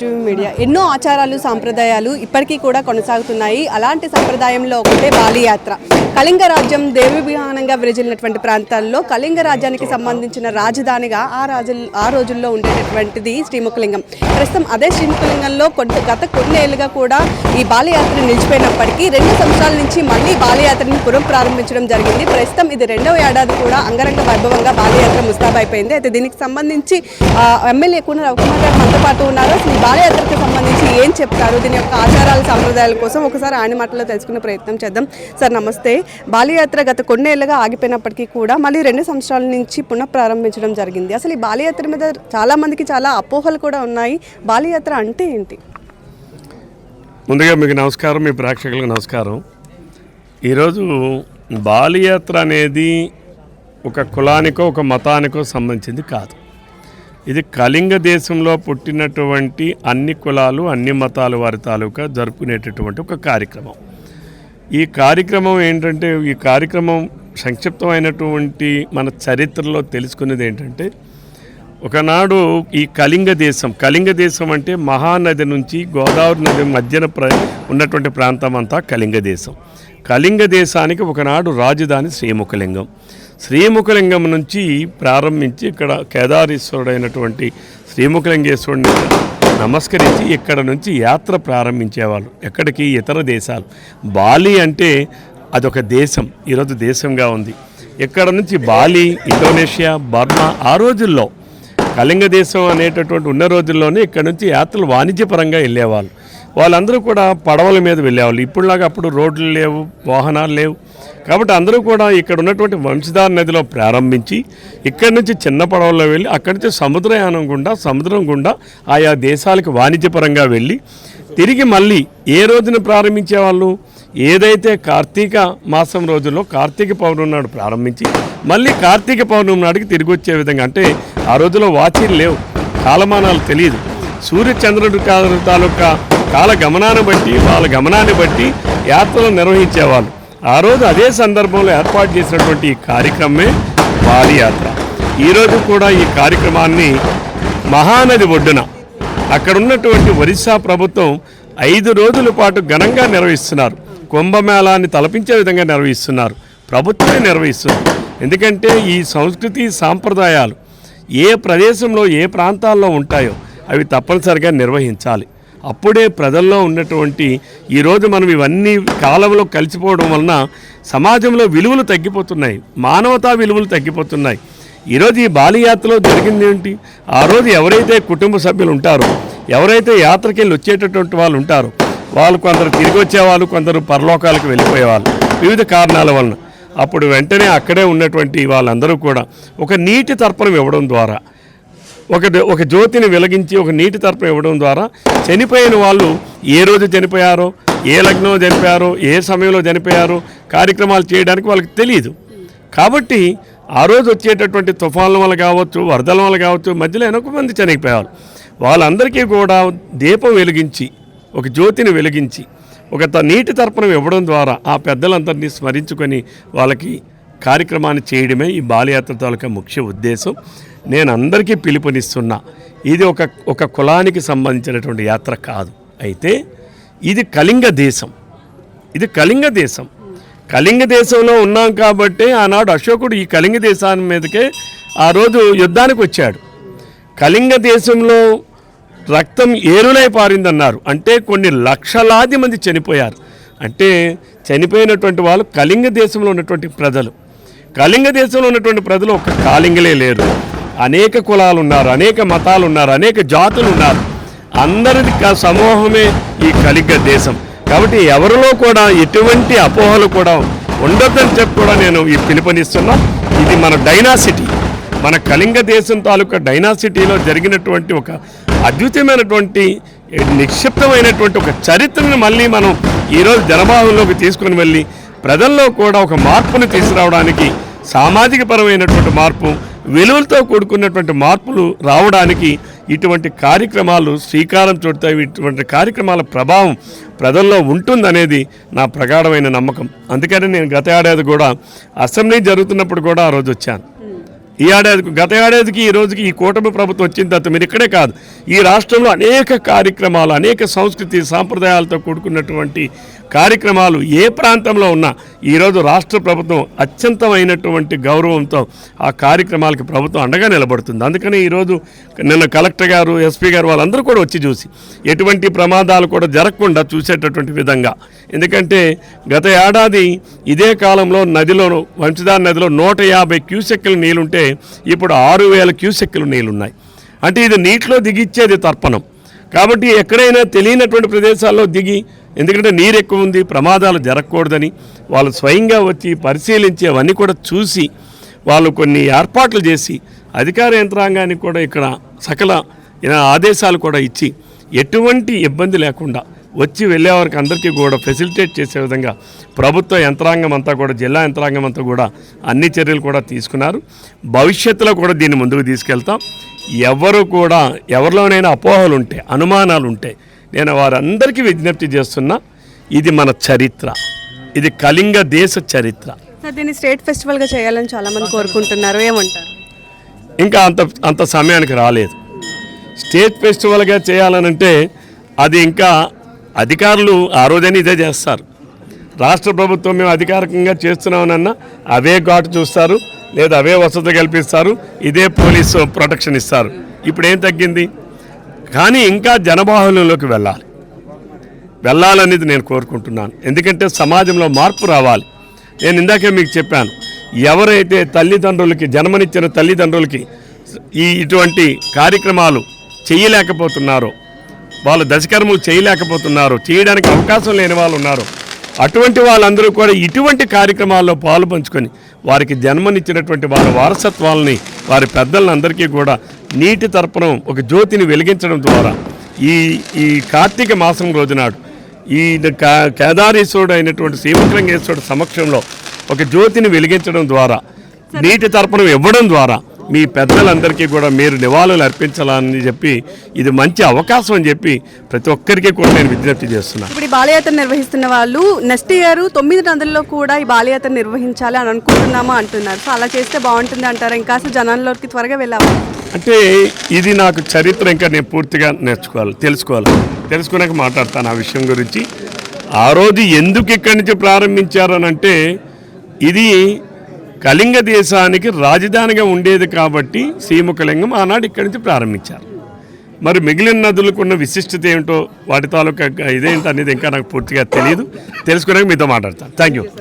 TV media ఎన్నో ఆచారాలు సాంప్రదాయాలు ఇప్పటికీ కూడా కొనసాగుతున్నాయి. అలాంటి సాంప్రదాయంలో ఒకటే బాలియాత్ర. కళింగ రాజ్యం దేవిభిమానంగా విరజిల్లినటువంటి ప్రాంతాల్లో కళింగ రాజ్యానికి సంబంధించిన రాజధానిగా ఆ రాజు ఆ రోజుల్లో ఉండేటటువంటిది శ్రీముఖలింగం. ప్రస్తుతం అదే శ్రీముఖలింగంలో కొన్ని గత కొన్నేళ్ళుగా కూడా ఈ బాలయాత్ర నిలిచిపోయినప్పటికీ రెండు సంవత్సరాల నుంచి మళ్ళీ బాలయాత్రని పురం ప్రారంభించడం జరిగింది. ప్రస్తుతం ఇది రెండవ ఏడాది కూడా అంగరంగ వైభవంగా బాలయాత్ర ముస్తాబైపోయింది. అయితే దీనికి సంబంధించి ఎమ్మెల్యే కూడా రవికుమార్ గారు మనతో పాటు ఉన్నారు. బాలయాత్రకు సంబంధించి ఏం చెప్తారు? దీని యొక్క ఆచారాల సంప్రదాయాల కోసం ఒకసారి ఆయన మాటలో తెలుసుకునే ప్రయత్నం చేద్దాం. సార్ నమస్తే. బాలయాత్ర గత కొన్నేళ్ళుగా ఆగిపోయినప్పటికీ కూడా మళ్ళీ రెండు సంవత్సరాల నుంచి పునః ప్రారంభించడం జరిగింది. అసలు ఈ బాలయాత్ర మీద చాలా మందికి చాలా అపోహలు కూడా ఉన్నాయి. బాలయాత్ర అంటే ఏంటి? ముందుగా మీకు నమస్కారం మీ ప్రేక్షకులకు నమస్కారం. ఈరోజు బాలయాత్ర అనేది ఒక కులానికో ఒక మతానికో సంబంధించింది కాదు. ఇది కళింగ దేశంలో పుట్టినటువంటి అన్ని కులాలు అన్ని మతాలు వారి తాలూకా జరుపుకునేటటువంటి ఒక కార్యక్రమం. ఈ కార్యక్రమం ఏంటంటే ఈ కార్యక్రమం సంక్షిప్తమైనటువంటి మన చరిత్రలో తెలుసుకునేది ఏంటంటే ఒకనాడు ఈ కళింగ దేశం కళింగ దేశం అంటే మహానది నుంచి గోదావరి నది మధ్యన ప్ర ఉన్నటువంటి ప్రాంతం అంతా కళింగ దేశం. కళింగ దేశానికి ఒకనాడు రాజధాని శ్రీముఖలింగం. శ్రీముఖలింగం నుంచి ప్రారంభించి ఇక్కడ కేదారీశ్వరుడైనటువంటి శ్రీముఖలింగేశ్వరుడిని నమస్కరించి ఇక్కడ నుంచి యాత్ర ప్రారంభించేవాళ్ళు. ఎక్కడికి? ఇతర దేశాలు. బాలి అంటే అదొక దేశం. ఈరోజు దేశంగా ఉంది. ఇక్కడ నుంచి? బాలి ఇండోనేషియా బర్మా ఆ రోజుల్లో. కళింగ దేశం అనేటటువంటి ఉన్న రోజుల్లోనే ఇక్కడ నుంచి యాత్రలు వాణిజ్యపరంగా వెళ్ళేవాళ్ళు. వాళ్ళందరూ కూడా పడవల మీద వెళ్ళేవాళ్ళు. ఇప్పుడులాగా అప్పుడు రోడ్లు లేవు వాహనాలు లేవు. కాబట్టి అందరూ కూడా ఇక్కడ ఉన్నటువంటి వంశధార నదిలో ప్రారంభించి ఇక్కడి నుంచి చిన్న పడవల్లో వెళ్ళి అక్కడి నుంచి సముద్రయానం గుండా సముద్రం గుండా ఆయా దేశాలకు వాణిజ్యపరంగా వెళ్ళి తిరిగి మళ్ళీ ఏ రోజున ప్రారంభించేవాళ్ళు? ఏదైతే కార్తీక మాసం రోజుల్లో కార్తీక పౌర్ణమి నాడు ప్రారంభించి మళ్ళీ కార్తీక పౌర్ణమి నాటికి తిరిగి వచ్చే విధంగా అంటే ఆ రోజుల్లో వాచీలు లేవు. కాలమానాలు తెలియదు. సూర్యచంద్రుడు తాలూకా కాల గమనాన్ని బట్టి వాళ్ళ గమనాన్ని బట్టి యాత్రలు నిర్వహించేవాళ్ళు. ఆ రోజు అదే సందర్భంలో ఏర్పాటు చేసినటువంటి ఈ కార్యక్రమమే వారి యాత్ర. ఈరోజు కూడా ఈ కార్యక్రమాన్ని మహానది ఒడ్డున అక్కడ ఉన్నటువంటి ఒరిస్సా ప్రభుత్వం ఐదు రోజుల పాటు ఘనంగా నిర్వహిస్తున్నారు. కుంభమేళాన్ని తలపించే విధంగా నిర్వహిస్తున్నారు. ప్రభుత్వమే నిర్వహిస్తుంది. ఎందుకంటే ఈ సంస్కృతి సాంప్రదాయాలు ఏ ప్రదేశంలో ఏ ప్రాంతాల్లో ఉంటాయో అవి తప్పనిసరిగా నిర్వహించాలి. అప్పుడే ప్రజల్లో ఉన్నటువంటి ఈరోజు మనం ఇవన్నీ కాలంలో కలిసిపోవడం వలన సమాజంలో విలువలు తగ్గిపోతున్నాయి. మానవతా విలువలు తగ్గిపోతున్నాయి. ఈరోజు ఈ బాలియాత్రలో జరిగింది ఏంటి? ఆ రోజు ఎవరైతే కుటుంబ సభ్యులు ఉంటారో ఎవరైతే యాత్రకి వెళ్ళి వచ్చేటటువంటి వాళ్ళు ఉంటారో వాళ్ళు కొందరు తిరిగి వచ్చేవాళ్ళు కొందరు పరలోకాలకు వెళ్ళిపోయేవాళ్ళు. వివిధ కారణాల వలన. అప్పుడు వెంటనే అక్కడే ఉన్నటువంటి వాళ్ళందరూ కూడా ఒక నీటి తర్పణం ఇవ్వడం ద్వారా ఒక ఒక జ్యోతిని వెలిగించి ఒక నీటి తర్పణం ఇవ్వడం ద్వారా చనిపోయిన వాళ్ళు ఏ రోజు చనిపోయారో ఏ లగ్నం చనిపోయారో ఏ సమయంలో చనిపోయారో కార్యక్రమాలు చేయడానికి వాళ్ళకి తెలియదు కాబట్టి ఆ రోజు వచ్చేటటువంటి తుఫాన్ల వల్ల కావచ్చు వరదల వల్ల కావచ్చు మధ్యలో ఎనక మంది చనిపోయారు వాళ్ళందరికీ కూడా దీపం వెలిగించి ఒక జ్యోతిని వెలిగించి ఒక త- నీటి తర్పణం ఇవ్వడం ద్వారా ఆ పెద్దలందరినీ స్మరించుకొని వాళ్ళకి కార్యక్రమాన్ని చేయడమే ఈ బాలయాత్ర తాలూకా ముఖ్య ఉద్దేశం. నేను అందరికీ పిలుపునిస్తున్నా ఇది ఒక ఒక కులానికి సంబంధించినటువంటి యాత్ర కాదు. అయితే ఇది కళింగ దేశం. ఇది కళింగ దేశం. కళింగ దేశంలో ఉన్నాం కాబట్టి ఆనాడు అశోకుడు ఈ కళింగ దేశాన్ని మీదకే ఆ రోజు యుద్ధానికి వచ్చాడు. కళింగ దేశంలో రక్తం ఏరులై పారిందన్నారు. అంటే కొన్ని లక్షలాది మంది చనిపోయారు. అంటే చనిపోయినటువంటి వాళ్ళు కళింగ దేశంలో ఉన్నటువంటి ప్రజలు. కళింగ దేశంలో ఉన్నటువంటి ప్రజలు ఒక కాళింగలే లేరు. అనేక కులాలు ఉన్నారు అనేక మతాలు ఉన్నారు అనేక జాతులు ఉన్నారు అందరిది సమూహమే ఈ కళింగ దేశం. కాబట్టి ఎవరిలో కూడా ఎటువంటి అపోహలు కూడా ఉండొద్దని చెప్పి కూడా నేను ఈ పిలుపునిస్తున్నా. ఇది మన డైనాసిటీ. మన కళింగ దేశం తాలూకా డైనాసిటీలో జరిగినటువంటి ఒక అద్భుతమైనటువంటి నిక్షిప్తమైనటువంటి ఒక చరిత్రను మళ్ళీ మనం ఈరోజు జనభావంలోకి తీసుకొని వెళ్ళి ప్రజల్లో కూడా ఒక మార్పును తీసుకురావడానికి సామాజిక పరమైనటువంటి మార్పు విలువలతో కూడుకున్నటువంటి మార్పులు రావడానికి ఇటువంటి కార్యక్రమాలు శ్రీకారం చుడతాయి ఇటువంటి కార్యక్రమాల ప్రభావం ప్రజల్లో ఉంటుందనేది నా ప్రగాఢమైన నమ్మకం. అందుకని నేను గత ఏడాది కూడా అసెంబ్లీ జరుగుతున్నప్పుడు కూడా ఆ రోజు వచ్చాను. ఈ ఏడాదికి గత ఏడాదికి ఈ రోజుకి ఈ కూటమి ప్రభుత్వం వచ్చిన తర్వాత మీరు ఇక్కడే కాదు ఈ రాష్ట్రంలో అనేక కార్యక్రమాలు అనేక సంస్కృతి సాంప్రదాయాలతో కూడుకున్నటువంటి కార్యక్రమాలు ఏ ప్రాంతంలో ఉన్నా ఈరోజు రాష్ట్ర ప్రభుత్వం అత్యంతమైనటువంటి గౌరవంతో ఆ కార్యక్రమాలకి ప్రభుత్వం అండగా నిలబడుతుంది. అందుకని ఈరోజు నిన్న కలెక్టర్ గారు ఎస్పీ గారు వాళ్ళందరూ కూడా వచ్చి చూసి ఎటువంటి ప్రమాదాలు కూడా జరగకుండా చూసేటటువంటి విధంగా. ఎందుకంటే గత ఏడాది ఇదే కాలంలో నదిలో వంశధార నదిలో నూట యాభై క్యూసెక్కులు నీళ్ళుంటే ఇప్పుడు ఆరు వేల క్యూసెక్కులు నీళ్ళున్నాయి. అంటే ఇది నీటిలో దిగిచ్చేది తర్పణం. కాబట్టి ఎక్కడైనా తెలియనటువంటి ప్రదేశాల్లో దిగి ఎందుకంటే నీరు ఎక్కువ ఉంది ప్రమాదాలు జరగకూడదని వాళ్ళు స్వయంగా వచ్చి పరిశీలించి అవన్నీ కూడా చూసి వాళ్ళు కొన్ని ఏర్పాట్లు చేసి అధికార యంత్రాంగానికి కూడా ఇక్కడ సకల ఆదేశాలు కూడా ఇచ్చి ఎటువంటి ఇబ్బంది లేకుండా వచ్చి వెళ్ళే వారికి అందరికీ కూడా ఫెసిలిటేట్ చేసే విధంగా ప్రభుత్వ యంత్రాంగం అంతా కూడా జిల్లా యంత్రాంగం అంతా కూడా అన్ని చర్యలు కూడా తీసుకున్నారు. భవిష్యత్తులో కూడా దీన్ని ముందుకు తీసుకెళ్తాం. ఎవరు కూడా ఎవరిలోనైనా అపోహలు ఉంటే అనుమానాలు ఉంటే నేను వారందరికీ విజ్ఞప్తి చేస్తున్నా ఇది మన చరిత్ర. ఇది కళింగ దేశ చరిత్ర. సార్ దీన్ని స్టేట్ ఫెస్టివల్గా చేయాలని చాలామంది కోరుకుంటున్నారు. ఏమంటారు? ఇంకా అంత అంత సమయానికి రాలేదు. స్టేట్ ఫెస్టివల్గా చేయాలనంటే అది ఇంకా అధికారులు ఆ రోజైనా ఇదే చేస్తారు. రాష్ట్ర ప్రభుత్వం మేము అధికారికంగా చేస్తున్నామనన్నా అవే ఘాటు చూస్తారు లేదా అవే వసతి కల్పిస్తారు ఇదే పోలీసు ప్రొటెక్షన్ ఇస్తారు. ఇప్పుడు ఏం తగ్గింది? కానీ ఇంకా జనబాహుల్యంలోకి వెళ్ళాలి. వెళ్ళాలనేది నేను కోరుకుంటున్నాను. ఎందుకంటే సమాజంలో మార్పు రావాలి. నేను ఇందాకే మీకు చెప్పాను ఎవరైతే తల్లిదండ్రులకి జన్మనిచ్చిన తల్లిదండ్రులకి ఈ ఇటువంటి కార్యక్రమాలు చేయలేకపోతున్నారో వాళ్ళు దశకర్మలు చేయలేకపోతున్నారు చేయడానికి అవకాశం లేని వాళ్ళు ఉన్నారు. అటువంటి వాళ్ళందరూ కూడా ఇటువంటి కార్యక్రమాల్లో పాలు పంచుకొని వారికి జన్మనిచ్చినటువంటి వారి వారసత్వాలని వారి పెద్దలను అందరికీ కూడా నీటి తర్పణం ఒక జ్యోతిని వెలిగించడం ద్వారా ఈ ఈ కార్తీక మాసం రోజునాడు ఈ కా- కేదారేశ్వరుడు అయినటువంటి శ్రీముఖలింగేశ్వరుడు సమక్షంలో ఒక జ్యోతిని వెలిగించడం ద్వారా నీటి తర్పణం ఇవ్వడం ద్వారా మీ పెద్దలందరికీ కూడా మీరు నివాళులు అర్పించాలని చెప్పి ఇది మంచి అవకాశం అని చెప్పి ప్రతి ఒక్కరికి కూడా నేను విజ్ఞప్తి చేస్తున్నాను ఇప్పుడు ఈ బాలయాత్ర నిర్వహిస్తున్న వాళ్ళు నెక్స్ట్ ఇయర్ తొమ్మిది నదుల్లో కూడా ఈ బాలయాత్ర నిర్వహించాలి అని అనుకుంటున్నామా అంటున్నారు. సో అలా చేస్తే బాగుంటుంది అంటారా? ఇంకా జనాల్లోకి త్వరగా వెళ్ళాము అంటే ఇది నాకు చరిత్ర ఇంకా నేను పూర్తిగా నేర్చుకోవాలి తెలుసుకోవాలి. తెలుసుకున్నాక మాట్లాడతాను ఆ విషయం గురించి. ఆ రోజు ఎందుకు ఇక్కడి నుంచి ప్రారంభించారనంటే ఇది కళింగ దేశానికి రాజధానిగా ఉండేది కాబట్టి శ్రీముఖలింగం ఆనాడు ఇక్కడి నుంచి ప్రారంభించారు. మరి మిగిలిన నదులకు ఉన్న విశిష్టత ఏమిటో వాటి తాలూకా ఇదేంటి అనేది ఇంకా నాకు పూర్తిగా తెలియదు తెలుసుకున్నాక మీతో మాట్లాడతాను. Thank you